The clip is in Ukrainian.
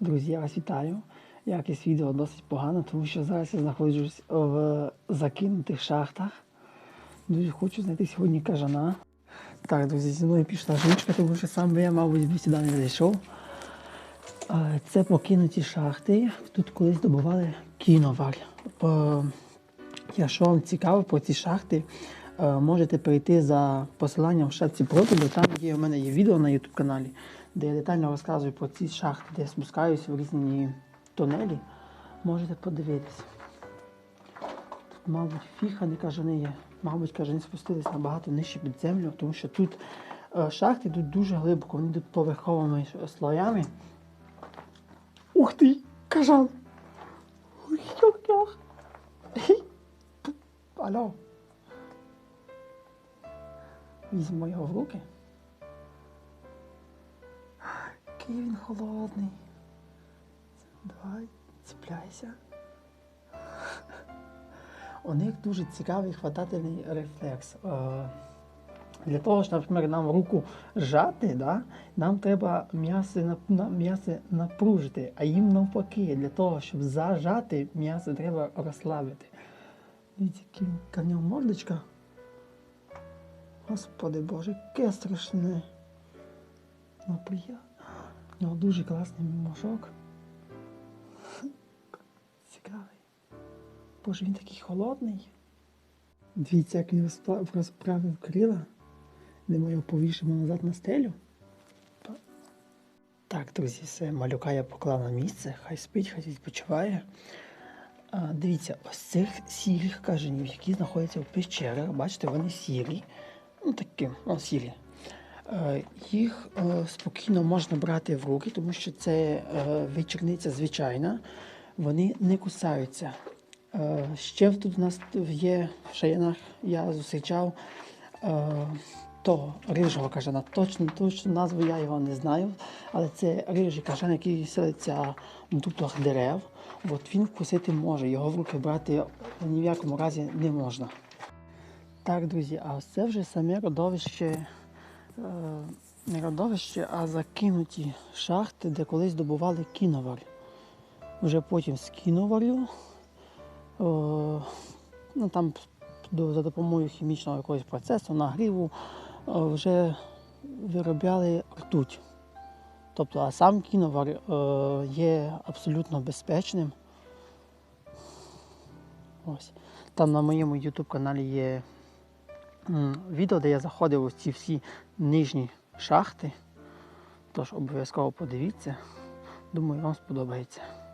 Друзі, я вас вітаю. Якість відео досить погано, тому що зараз я знаходжусь в закинутих шахтах. Дуже хочу знайти сьогодні кажана. Так, друзі, зі мною пішла жіночка, тому що сам би я, мабуть, би сюди не зайшов. Це покинуті шахти. Тут колись добували кіновар. Е, Якщо вам цікаво про ці шахти, можете перейти за посиланням в шапці профілю. Там є у мене є відео на YouTube каналі, де я детально розказую про ці шахти, де я спускаюся в різні тунелі. Можете подивитися. Тут, мабуть, фіха не кажани є. Мабуть, кажани спустились набагато нижче під землю, тому що тут е, шахти йдуть дуже глибоко, вони йдуть поверховими слоями. Ух ти! Кажан! Алло. Візьмо його в руки. Який він холодний. Давай, цепляйся. У них дуже цікавий хватательний рефлекс. Е, Для того, щоб, наприклад, нам руку зжати, да, нам треба м'ясо, нап- на- м'ясо напружити, а їм навпаки, для того, щоб зажати, м'ясо треба розслабити. Дивіться, яка в нього мордочка. Господи Боже, яке страшне. Ну, приємно. У нього дуже класний мошок. Цікавий. Боже, він такий холодний. Дивіться, як він розправив крила. Де його повішимо назад на стелю. Так, друзі, все, малюка я поклав на місце, хай спить, хай відпочиває. А, дивіться, ось цих сірих кажанів, які знаходяться в пещерах, бачите, вони сірі. Ну такі, ну, сірі. Е, Їх е, спокійно можна брати в руки, тому що це е, вечірниця звичайна, вони не кусаються. Ще тут у нас є в шаянах, я зустрічав того рижого кажана. Точно, точно назву я його не знаю, але це рижий кажан, який селиться в дуплах дерев. От він вкусити може, його в руки брати ні в якому разі не можна. Так, друзі, а це вже саме родовище, не родовище, а закинуті шахти, де колись добували кіновар. Вже потім з кіноварю, е, ну там за допомогою хімічного якогось процесу, нагріву, е, вже виробляли ртуть. Тобто, а сам кіновар е, є абсолютно безпечним. Ось. Там на моєму YouTube каналі є відео, де я заходив у ці всі нижні шахти. Тож обов'язково подивіться. Думаю, вам сподобається.